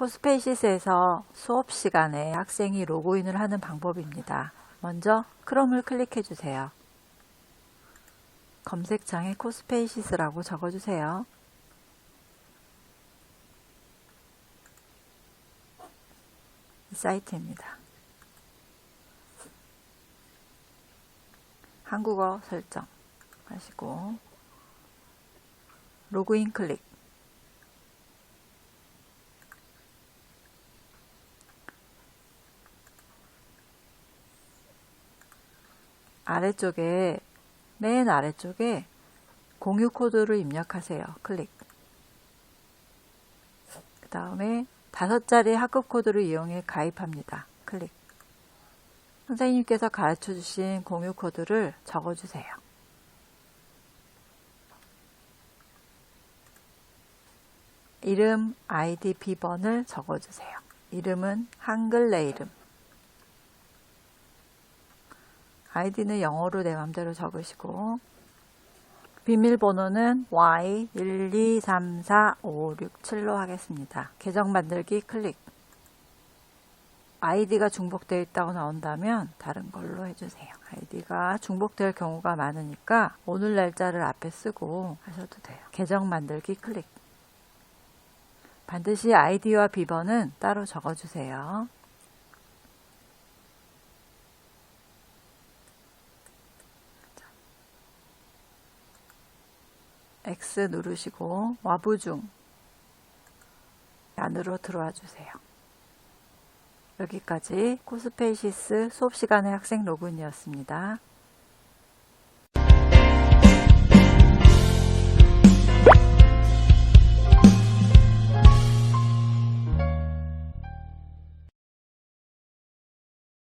코스페이시스에서 수업 시간에 학생이 로그인을 하는 방법입니다. 먼저 크롬을 클릭해 주세요. 검색창에 코스페이시스라고 적어주세요. 이 사이트입니다. 한국어 설정 하시고 로그인 클릭 아래쪽에 맨 아래쪽에 공유 코드를 입력하세요. 클릭. 그 다음에 다섯 자리 학급 코드를 이용해 가입합니다. 클릭. 선생님께서 가르쳐 주신 공유 코드를 적어 주세요. 이름, 아이디, 비번을 적어 주세요. 이름은 한글 내 이름. 아이디는 영어로 내 맘대로 적으시고 비밀번호는 Y1234567로 하겠습니다. 계정 만들기 클릭 아이디가 중복되어 있다고 나온다면 다른 걸로 해주세요. 아이디가 중복될 경우가 많으니까 오늘 날짜를 앞에 쓰고 하셔도 돼요. 계정 만들기 클릭 반드시 아이디와 비번은 따로 적어주세요. X 누르시고 와부중 안으로 들어와 주세요. 여기까지 코스페이시스 수업 시간의 학생 로그인이었습니다.